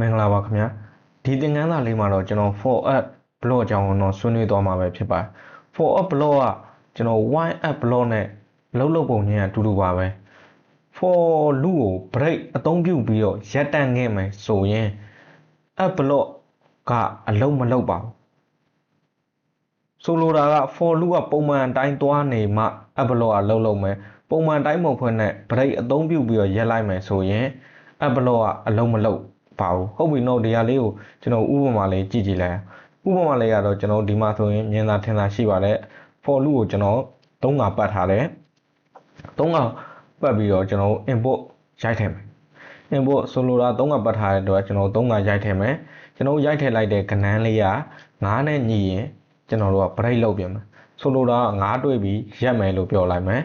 မင်္ဂလာပါခင်ဗျာဒီသင်ခန်းစာလေးမှာတော့ကျွန်တော် for app block အကြောင်းကိုတော့ဆွေးနွေးသွားမှာပဲဖြစ်ပါတယ် for app block ကကျွန်တော် why app block နဲ့လုံးလုံးပုံချင်းအတူတူပါပဲ for လူကို break အသုံးပြုပြီးတော့ရပ်တန့်ခဲ့မယ်ဆိုရင် app block ကအလုံးမလုံးပါဘူးဆိုလိုတာက for လူကပုံမှန်အတိုင်းသွားနေမှ app block ကလုံးလုံးမယ်ပုံမှန်တိုင်းမဟုတ်ဖွင့်နဲ့ break အသုံးပြုပြီးတော့ရပ်လိုက်မယ်ဆိုရင် app block ကအလုံးမလုံး ပါဘူးဟုတ်ပြီနော်ဒီဟာလေးကိုကျွန်တော်ဥပမာလေးကြည့်ကြည့်လိုက်ဥပမာလေးကတော့ကျွန်တော်ဒီမှာဆိုရင်မြင်သာထင်သာရှိပါတယ် for loop ကိုကျွန်တော်၃ကပတ်ထားတယ်၃ကပတ်ပြီးတော့ကျွန်တော် input ရိုက်ထည့်မယ် input ဆိုလိုတာ၃ကပတ်ထားတဲ့အတွက်ကျွန်တော်၃ကရိုက်ထည့်မယ်ကျွန်တော်ရိုက်ထည့်လိုက်တဲ့ကဏ္ဍလေးက9နဲ့ညီရင်ကျွန်တော်တို့က break လုပ်ပြန်မယ်ဆိုလိုတာ9တွေ့ပြီးရက်မယ်လို့ပြောလိုက်မယ်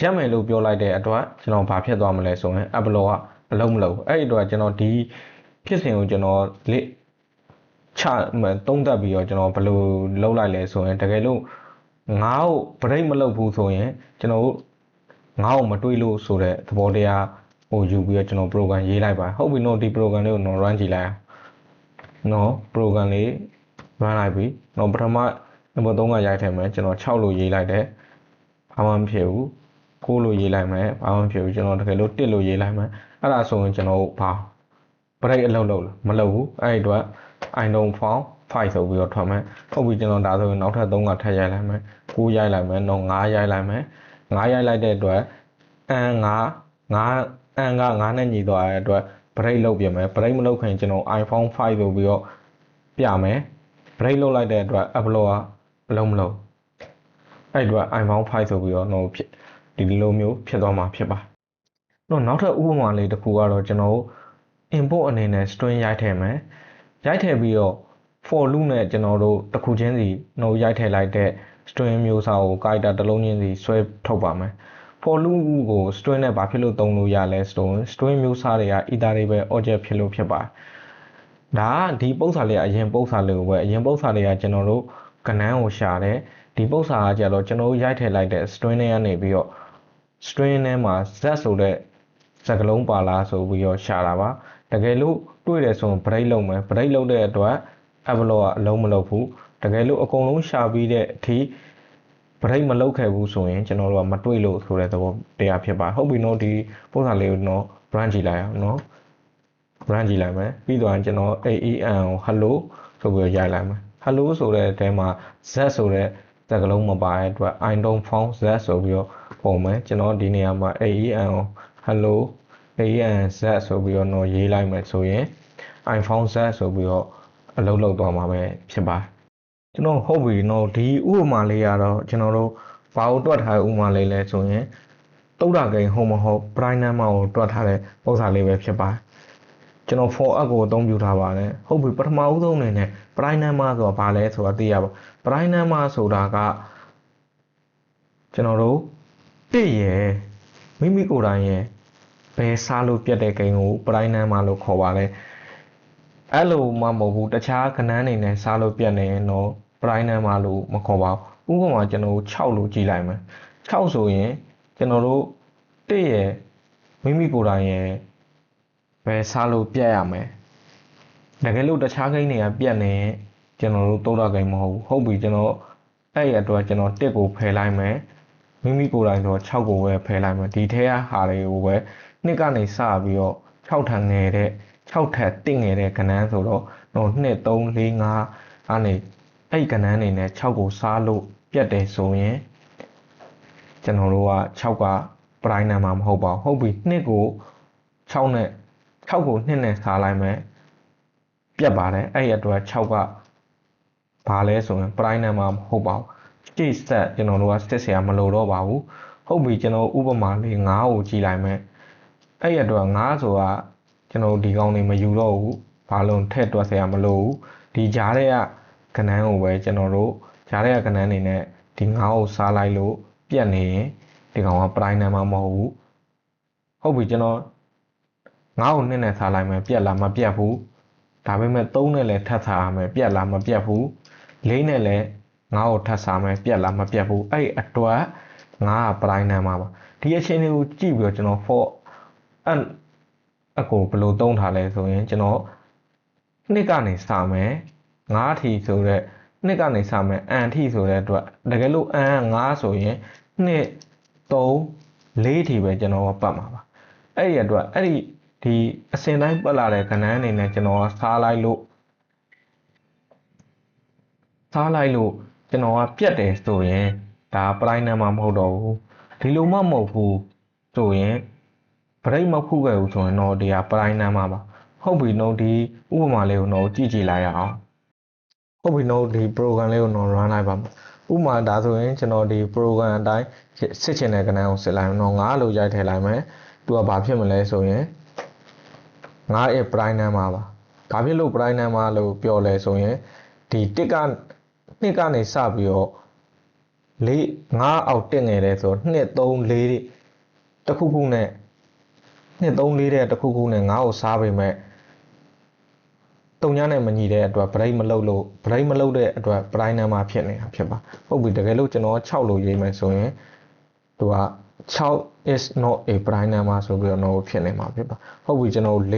ရက်မယ်လို့ပြောလိုက်တဲ့အတွက်ကျွန်တော်ဘာဖြစ်သွားမလဲဆိုရင် upload ကအလုံးမလုံးအဲ့ဒီအတွက်ကျွန်တော်ဒီ ဖြစ်စဉ်ကိုကျွန်တော်လေ့ချသုံးသပ်ပြီးတော့ကျွန်တော်ဘယ်လိုလုပ်လိုက်လဲဆိုရင်တကယ်လို့ငါ့ကို break မလုပ်ဘူးဆိုရင်ကျွန်တော်ငါ့ကိုမတွေးလို့ဆိုတဲ့သဘောတရားဟိုယူပြီးတော့ကျွန်တော် program ရေးလိုက်ပါဟုတ်ပြီနော်ဒီ program လေးကိုတော့ run ကြည့်လိုက်အောင်နော် program လေး run လိုက်ပြီနော်ပထမနံပါတ်3ကရိုက်ထည့်မယ်ကျွန်တော်6လို့ရေးလိုက်တယ်ဘာမှမဖြစ်ဘူး9လို့ရေးလိုက်မယ်ဘာမှမဖြစ်ဘူးကျွန်တော်တကယ်လို့1လို့ရေးလိုက်မယ်အဲ့ဒါဆိုရင်ကျွန်တော်ဘာ break အလုပ်လုပ်လားမလုပ်ဘူးအဲ့ဒီတော့ I don't found 5ဆိုပြီးတော့ထွက်မယ်ဟုတ်ပြီကျွန်တော်ဒါဆိုရင်နောက်ထပ်3ကထပ်ရိုက်လိုက်မယ်9ရိုက်လိုက်မယ်တော့9ရိုက်လိုက်မယ်9ရိုက်လိုက်တဲ့အတွက်အန်9 9အန်က9နဲ့ညီသွားတဲ့အတွက် break လုပ်ပြင်မယ် break မလုပ်ခင်ကျွန်တော် iPhone 5ဆိုပြီးတော့ပြမယ် break လုပ်လိုက်တဲ့အတွက် upload ကလုံးမလုံးအဲ့ဒီအတွက် iPhone 5ဆိုပြီးတော့တော့ဖြစ်ဒီလိုမျိုးဖြစ်သွားမှာဖြစ်ပါတော့နောက်ထပ်ဥပမာလေးတစ်ခုကတော့ကျွန်တော် input အနေနဲ့ string ရိုက်ထည့်မယ်ရိုက်ထည့်ပြီးတော့ for loop နဲ့ကျွန်တော်တို့တစ်ခုချင်းစီနှုတ်ရိုက်ထည့်လိုက်တဲ့ string မျိုးစာကို character တစ်လုံးချင်းစီဆွဲထုတ်ပါမယ် for loop ကို string နဲ့ဘာဖြစ်လို့သုံးလို့ရလဲဆိုရင် string မျိုးစာတွေက iterable object ဖြစ်လို့ဖြစ်ပါတယ်ဒါကဒီပု္ပ္ပာလေးကအရင်ပု္ပ္ပာလေးကိုပဲအရင်ပု္ပ္ပာလေးကကျွန်တော်တို့ကဏ္ဍကိုရှာတယ်ဒီပု္ပ္ပာကကြတော့ကျွန်တော်တို့ရိုက်ထည့်လိုက်တဲ့ string တွေကနေပြီးတော့ string ထဲမှာ z ဆိုတဲ့စကားလုံးပါလားဆိုပြီးတော့ရှာတာပါ တကယ်လို့တွေ့တယ်ဆိုရင် break လုပ်မယ် break လုပ်တဲ့အတွက် upload ကအလုံးမလုပ်ဘူးတကယ်လို့အကုန်လုံးရှာပြီးတဲ့အထိ break မလုပ်ခဲ့ဘူးဆိုရင်ကျွန်တော်တို့ကမတွေ့လို့ဆိုတဲ့သဘောတရားဖြစ်ပါဟုတ်ပြီနော်ဒီပုံစံလေးကိုတော့ brand ကြည့်လိုက်အောင်နော် brand ကြည့်လိုက်မယ်ပြီးတော့ကျွန်တော် AEN ကို hello ဆိုပြီးရိုက်လိုက်မယ် hello ဆိုတဲ့အထဲမှာ z ဆိုတဲ့စကားလုံးမပါတဲ့အတွက် I don't found z ဆိုပြီးတော့ပုံမယ်ကျွန်တော်ဒီနေရာမှာ AEN ကို hello ANZ ဆိုပြီးတော့တော့ရေးလိုက်မယ်ဆိုရင် iPhone Z ဆိုပြီးတော့အလုပ်လုပ်သွားမှာပဲဖြစ်ပါကျွန်တော်ဟုတ်ပြီနော်ဒီဥပမာလေးကတော့ကျွန်တော်တို့ဘာကိုတွက်ထားတဲ့ဥပမာလေးလဲဆိုရင်တုတ်တာကိန်းဟုတ်မဟုတ် prime number ကိုတွက်ထားတဲ့ပုံစံလေးပဲဖြစ်ပါကျွန်တော် for app ကိုအသုံးပြုထားပါတယ်ဟုတ်ပြီပထမဦးဆုံးအနေနဲ့ prime number ဆိုတာဘာလဲဆိုတာသိရပါ prime number ဆိုတာကကျွန်တော်တို့တည့်ရယ်မိမိကိုယ်တိုင်ရယ် ဘယ်စားလို့ပြတ်တဲ့ကိန်းကိုပရိုင်းနန်းမလို့ခေါ်ပါလဲအဲ့လိုမှမဟုတ်ဘူးတခြားကဏ္ဍနေနဲ့စားလို့ပြတ်နေရင်တော့ပရိုင်းနန်းမလို့မခေါ်ပါဘူးဥပမာကျွန်တော်6လို့ကြည့်လိုက်မယ်6ဆိုရင်ကျွန်တော်တို့1ရဲ့မိမိကိုယ်တိုင်ရဲ့ဘယ်စားလို့ပြတ်ရမယ်တကယ်လို့တခြားကိန်းတွေကပြတ်နေကျွန်တော်တို့သုံးတော့ကိန်းမဟုတ်ဘူးဟုတ်ပြီကျွန်တော်အဲ့ရအတွက်ကျွန်တော်1ကိုဖယ်လိုက်မယ်မိမိကိုယ်တိုင်တော့6ကိုပဲဖယ်လိုက်မယ်ဒီထဲကဟာတွေကိုပဲ နှစ်ကနေစပြီးတော့6ထန်ငယ်တဲ့6ထက်တင့်ငယ်တဲ့ကဏ္ဍဆိုတော့တော့2 3 4 5အနေအဲ့ကဏ္ဍနေနဲ့6ကိုစားလို့ပြတ်တယ်ဆိုရင်ကျွန်တော်တို့က6ကပရိုင်းနံမှာမဟုတ်ပါဘူးဟုတ်ပြီ2ကို6နဲ့6ကို2နဲ့စားလိုက်မယ်ပြတ်ပါတယ်အဲ့ရအတွက်6ကဘာလဲဆိုရင်ပရိုင်းနံမှာမဟုတ်ပါဘူးရှေ့ဆက်ကျွန်တော်တို့ကစစ်ဆရာမလိုတော့ပါဘူးဟုတ်ပြီကျွန်တော်ဥပမာလေး9ကိုကြည့်လိုက်မယ် အဲ့ရတော့9ဆိုတာကျွန်တော်ဒီကောင်းနေမယူတော့ဘူးဘာလို့ထည့်တွက်ဆရာမလိုဘူးဒီကြားတဲ့ကကဏ္ဍကိုပဲကျွန်တော်တို့ကြားတဲ့ကကဏ္ဍအနေနဲ့ဒီ9ကိုစားလိုက်လို့ပြတ်နေရင်ဒီကောင်ကပရိုင်းနံမှာမဟုတ်ဘူးဟုတ်ပြီကျွန်တော်9ကိုနှစ်နဲ့စားလိုက်မယ်ပြတ်လားမပြတ်ဘူးဒါပေမဲ့3နဲ့လည်းထပ်စားရမယ်ပြတ်လားမပြတ်ဘူး4နဲ့လည်း9ကိုထပ်စားမယ်ပြတ်လားမပြတ်ဘူးအဲ့အတွက်9ကပရိုင်းနံမှာပါဒီအချင်းလေးကိုကြည့်ပြီးတော့ကျွန်တော် for အဲ့အကိုဘယ်လိုသုံးထားလဲဆိုရင်ကျွန်တော်နှစ်ကနေစမယ်9ထီဆိုတော့နှစ်ကနေစမယ်အန်ထီဆိုတဲ့အတွက်တကယ်လို့အန်9ဆိုရင်နှစ်3 4ထီပဲကျွန်တော်ကပတ်မှာပါအဲ့ဒီအတွက်အဲ့ဒီဒီအစင်တိုင်းပတ်လာတဲ့ကဏ္ဍအနေနဲ့ကျွန်တော်ကစားလိုက်လို့စားလိုက်လို့ကျွန်တော်ကပြတ်တယ်ဆိုရင်ဒါပရိုင်းနံမှာမဟုတ်တော့ဘူးဒီလိုမှမဟုတ်ဘူးဆိုရင် ဗရိတ်မဖုခဲ့ဘူးဆိုရင်တော့ဒီကပရိုင်းနံမှာပါဟုတ်ပြီနော်ဒီဥပမာလေးကိုတော့ကြည့်ကြည့်လိုက်ရအောင်ဟုတ်ပြီနော်ဒီ program လေးကိုတော့ run လိုက်ပါမယ်ဥပမာဒါဆိုရင်ကျွန်တော်ဒီ program အတိုင်းစစ်ချင်တဲ့ကဏ္ဍကိုစစ်လိုက်တော့9လို့ရိုက်ထည့်လိုက်မယ်သူကဘာဖြစ်မလဲဆိုရင်9ရဲ့ prime number ပါဘာဖြစ်လို့ prime number လို့ပြောလဲဆိုရင်ဒီတစ်ကနှစ်ကနေစပြီးတော့၄9အောက်တက်နေတယ်ဆို2 3 4တခုခုနဲ့ 2 3 4တဲ့တခုခုနဲ့9ကိုစားပေမဲ့တုံညာနဲ့မညီတဲ့အတွက် break မလုပ်လို့ break မလုပ်တဲ့အတွက် prime number ဖြစ်နေတာဖြစ်ပါဟုတ်ပြီတကယ်လို့ကျွန်တော်6လို့ရေးမယ်ဆိုရင်သူက6 is not a prime number ဆိုပြီးတော့ no ဖြစ်နေမှာဖြစ်ပါဟုတ်ပြီကျွန်တော်4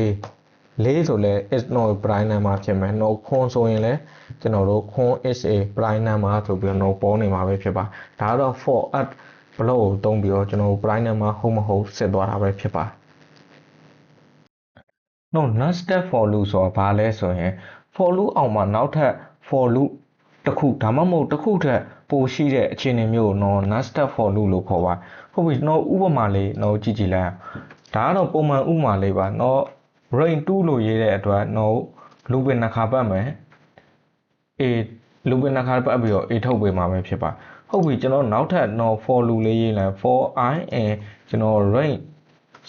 4ဆိုလဲ is not a prime number ဖြစ်မယ် no ခွန်းဆိုရင်လဲကျွန်တော်တို့ခွန်း is a prime number ဆိုပြီးတော့ no ပေါ်နေမှာပဲဖြစ်ပါဒါတော့ for at block ကိုတုံးပြီးတော့ကျွန်တော် prime number ဟုတ်မဟုတ်စစ်သွားတာပဲဖြစ်ပါ no not step for loop ဆိုတာဘာလဲဆိုရင် for loop အောက်မှာနောက်ထပ် for loop တစ်ခုဒါမှမဟုတ်တစ်ခုထက်ပိုရှိတဲ့အခြေအနေမျိုးကိုတော့ not step for loop လို့ခေါ်ပါဟုတ်ပြီတော့ဥပမာလေးတော့ကြည့်ကြည့်လိုက်ဒါကတော့ပုံမှန်ဥပမာလေးပါတော့ rain 2လို့ရေးတဲ့အတွက်တော့ loop ပဲနှစ်ခါပတ်မယ် a loop ပဲနှစ်ခါပတ်ပြီးတော့ a ထုတ်ပေးမှာပဲဖြစ်ပါဟုတ်ပြီကျွန်တော်နောက်ထပ်တော့ for loop လေးရေးလိုက် for i and ကျွန်တော် rain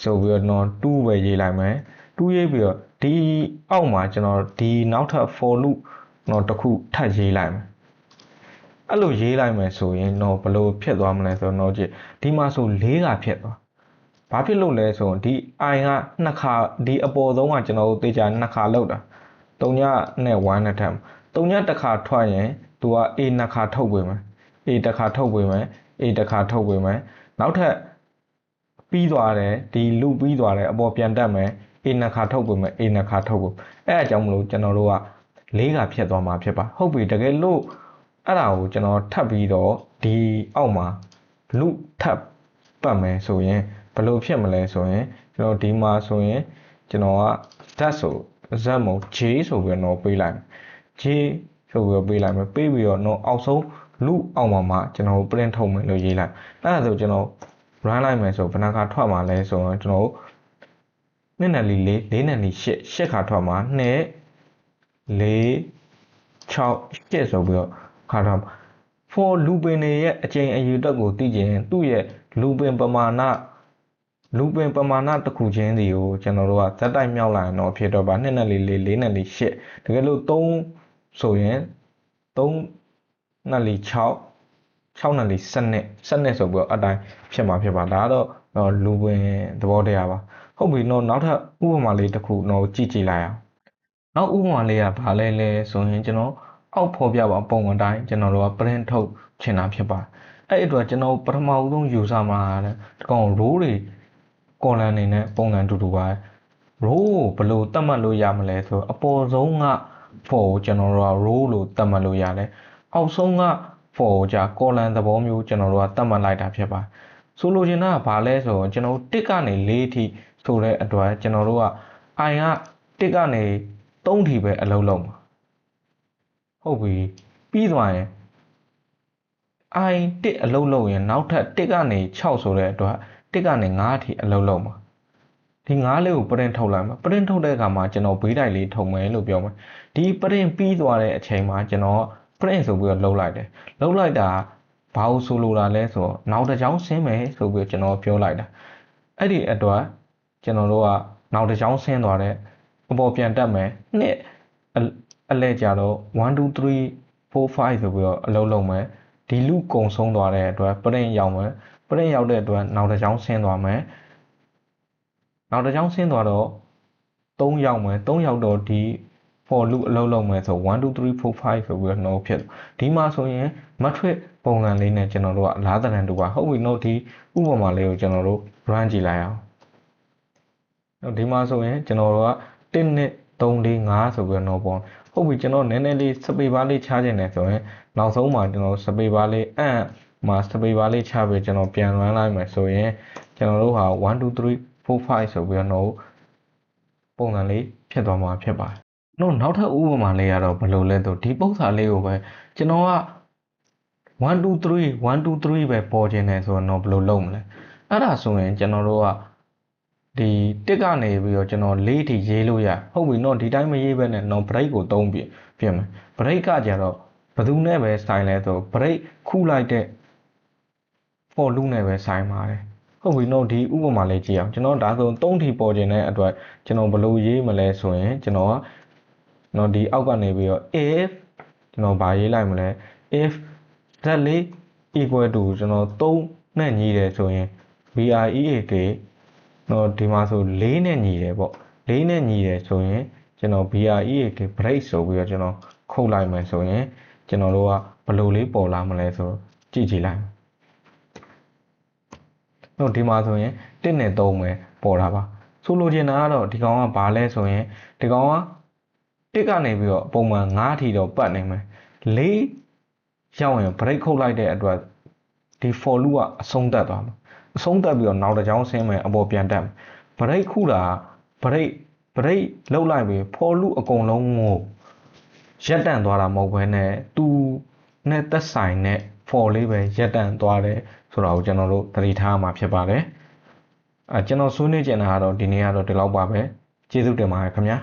ဆိုပြီးတော့2ပဲရေးလိုက်မယ် 2ရေးပြီးတော့ဒီအောက်မှာကျွန်တော်ဒီနောက်ထပ် for loop တော့တစ်ခုထပ်ရေးလိုက်မယ်အဲ့လိုရေးလိုက်မယ်ဆိုရင်တော့ဘယ်လိုဖြစ်သွားမလဲဆိုတော့ကြည့်ဒီမှာဆို၄ကဖြစ်သွားဘာဖြစ်လို့လဲဆိုရင်ဒီ i ကနှစ်ခါဒီအပေါ်ဆုံးကကျွန်တော်တို့တေချာနှစ်ခါလောက်တာ3ညနဲ့1နဲ့ထပ်3ညတစ်ခါထွက်ရင်သူက a နှစ်ခါထုတ်ပေးမယ် a တစ်ခါထုတ်ပေးမယ် a တစ်ခါထုတ်ပေးမယ်နောက်ထပ်ပြီးသွားတယ်ဒီ loop ပြီးသွားတယ်အပေါ်ပြန်တက်မယ် a နှစ်ခါထုတ်ပေးမယ် a နှစ်ခါထုတ်ပေးအဲ့အကြောင်းမလို့ကျွန်တော်တို့က၄ကဖြစ်သွားမှာဖြစ်ပါဟုတ်ပြီတကယ်လို့အဲ့ဒါကိုကျွန်တော်ထပ်ပြီးတော့ဒီအောက်မှာ loop ထပ်ပတ်မယ်ဆိုရင်ဘယ်လိုဖြစ်မလဲဆိုရင်ကျွန်တော်ဒီမှာဆိုရင်ကျွန်တော်က that ဆို z မုံ j ဆိုပြီးတော့ပေးလိုက် j ဆိုပြီးတော့ပေးလိုက်မယ်ပေးပြီးတော့တော့အောက်ဆုံး loop အောက်မှာမှကျွန်တော် print ထုတ်မယ်လို့ရေးလိုက်အဲ့ဒါဆိုကျွန်တော် run လိုက်မယ်ဆိုဘယ်နှခါထွက်မှာလဲဆိုတော့ကျွန်တော် နှစ်နယ်လီ၄၄နယ်လီ၈၈ခါထွက်မှာ2 4 6 8ဆိုပြီးတော့ခါထွက်မှာ for looping တွေရဲ့အချိန်အရေအတွက်ကိုသိကျင်သူ့ရဲ့ looping ပမာဏ looping ပမာဏတစ်ခုချင်းစီကိုကျွန်တော်တို့ကဇက်တိုက်မြောက်လာရင်တော့ဖြစ်တော့ပါ2နဲ့4 4 4နဲ့4 8တကယ်လို့3ဆိုရင်3နဲ့4 6 6နဲ့4 7နဲ့7နဲ့ဆိုပြီးတော့အတိုင်းဖြစ်မှာဖြစ်ပါဒါကတော့ looping သဘောတရားပါ ဟုတ်ပြီတော့နောက်ထပ်ဥပမာလေးတစ်ခုတော့ကြည့်ကြည့်လိုက်အောင်နောက်ဥပမာလေးကဘာလဲလဲဆိုရင်ကျွန်တော်အောက်ဖော်ပြပါပုံအတိုင်းကျွန်တော်တို့က print ထုတ်ချင်တာဖြစ်ပါအဲ့အတွက်ကျွန်တော်ပထမဦးဆုံး user မှာတဲ့ဒီကောင် row တွေ column တွေနဲ့ပုံစံတူတူပါ row ကိုဘယ်လိုသတ်မှတ်လို့ရမလဲဆိုအပေါ်ဆုံးက for ကိုကျွန်တော်တို့က row လို့သတ်မှတ်လို့ရတယ်အောက်ဆုံးက for ကိုじゃ column သဘောမျိုးကျွန်တော်တို့ကသတ်မှတ်လိုက်တာဖြစ်ပါဆိုလိုချင်တာကဘာလဲဆိုတော့ကျွန်တော်တို့1ကနေ4အထိ ဆိုတဲ့အတွက်ကျွန်တော်တို့က i က1ကနေ3ထိပဲအလုံးလုံးပါဟုတ်ပြီပြီးသွားရင် i 1အလုံးလုံးရင်နောက်ထပ်1ကနေ6ဆိုတဲ့အတွက်1ကနေ9အထိအလုံးလုံးပါဒီ9လေးကို print ထုတ်လိုက်မှာ print ထုတ်တဲ့အခါမှာကျွန်တော်ဘေးတိုက်လေးထုံမယ်လို့ပြောမှာဒီ print ပြီးသွားတဲ့အချိန်မှာကျွန်တော် print ဆိုပြီးတော့လှုပ်လိုက်တယ်လှုပ်လိုက်တာဘာလို့ဆိုလိုတာလဲဆိုတော့နောက်တစ်ကြောင်းဆင်းမယ်ဆိုပြီးကျွန်တော်ပြောလိုက်တာအဲ့ဒီအတွက် ကျွန်တော်တို့ကနောက်တစ်ကြောင်းဆင်းသွားတဲ့အပေါ်ပြန်တက်မယ်နှစ်အလဲကြတော့1 2 3 4 5ဆိုပြီးတော့အလုံးလုံးမယ်ဒီလူကုံဆုံးသွားတဲ့အတွက် print ရောက်မယ် print ရောက်တဲ့အတွက်နောက်တစ်ကြောင်းဆင်းသွားမယ်နောက်တစ်ကြောင်းဆင်းသွားတော့3ရောက်မယ်3ရောက်တော့ဒီ for loop အလုံးလုံးမယ်ဆို1 2 3 4 5ဆိုပြီးတော့ no ဖြစ်ဒီမှာဆိုရင် matrix ပုံစံလေးနဲ့ကျွန်တော်တို့ကအလားတန်တူပါဟုတ်ပြီ no ဒီဥပမာလေးကိုကျွန်တော်တို့ run ကြည့်လိုက်အောင် ဒီမှာဆိုရင်ကျွန်တော်တို့က1နဲ့3 4 5ဆိုပြီးတော့ပေါ့ဟုတ်ပြီကျွန်တော်နည်းနည်းလေးစပေပါလေးချခြင်းတယ်ဆိုရင်နောက်ဆုံးမှာကျွန်တော်စပေပါလေးအန့်မှာစပေပါလေးချပြီးကျွန်တော်ပြန်လွှမ်းလိုက်မယ်ဆိုရင်ကျွန်တော်တို့ဟာ1 2 3 4 5ဆိုပြီးတော့ပုံစံလေးဖြစ်သွားမှာဖြစ်ပါတယ်။နော်နောက်ထပ်ဥပမာလေးကတော့ဘယ်လိုလဲဆိုဒီပုံစံလေးကိုပဲကျွန်တော်က1 2 3 1 2 3ပဲပေါ်ခြင်းတယ်ဆိုတော့ဘယ်လိုလုပ်မလဲ။အဲ့ဒါဆိုရင်ကျွန်တော်တို့က ဒီတစ်ကနေပြီးတော့ကျွန်တော်လေးထိရေးလို့ရဟုတ်ပြီနော်ဒီတိုင်းမရေးဘဲနဲ့နော် break ကိုသုံးပြပြင်မယ် break ကကြတော့ဘယ်သူနဲ့ပဲဆိုင်လဲဆို break ခုလိုက်တဲ့ for loop နဲ့ပဲဆိုင်ပါတယ်ဟုတ်ပြီနော်ဒီဥပမာလေးကြည့်အောင်ကျွန်တော်ဒါဆို3ထိပေါ်ခြင်းတဲ့အတွက်ကျွန်တော်ဘယ်လိုရေးမလဲဆိုရင်ကျွန်တော်ကနော်ဒီအောက်ကနေပြီးတော့ if ကျွန်တော်ဗာရေးလိုက်မလဲ if that လေး equal to ကျွန်တော်3နဲ့ညီတယ်ဆိုရင် break နော်ဒီမှာဆို4နဲ့ညီတယ်ပေါ့4နဲ့ညီတယ်ဆိုရင်ကျွန်တော် break break ဆိုပြီးတော့ကျွန်တော်ခုတ်လိုက်မယ်ဆိုရင်ကျွန်တော်တို့ကဘယ်လိုလေးပေါ်လာမလဲဆိုကြည့်ကြည့်လိုက်တော့ဒီမှာဆိုရင်1နဲ့3ပဲပေါ်တာပါဆိုလိုချင်တာကတော့ဒီကောင်ကဘာလဲဆိုရင်ဒီကောင်က1ကနေပြီးတော့ပုံမှန်9ထီတော့ပတ်နေမယ်4ရောက်ရင် break ခုတ်လိုက်တဲ့အတွက်ဒီ for loop ကအဆုံးသတ်သွားမှာ အဆုံးသတ်ပြီးတော့နောက်တစ်ကြောင်းဆင်းမယ်အပေါ်ပြန်တက်မယ် break ခုတာ break break လောက်လိုက်ပြီး for loop အကုန်လုံးကိုရက်တန့်သွားတာမဟုတ်ဘဲနဲ့သူနဲ့သက်ဆိုင်တဲ့ for လေးပဲရက်တန့်သွားတယ်ဆိုတာကိုကျွန်တော်တို့သတိထားမှာဖြစ်ပါတယ်အဲကျွန်တော်ဆွေးနွေးကြတာကတော့ဒီနေ့ကတော့ဒီလောက်ပါပဲကျေးဇူးတင်ပါတယ်ခင်ဗျာ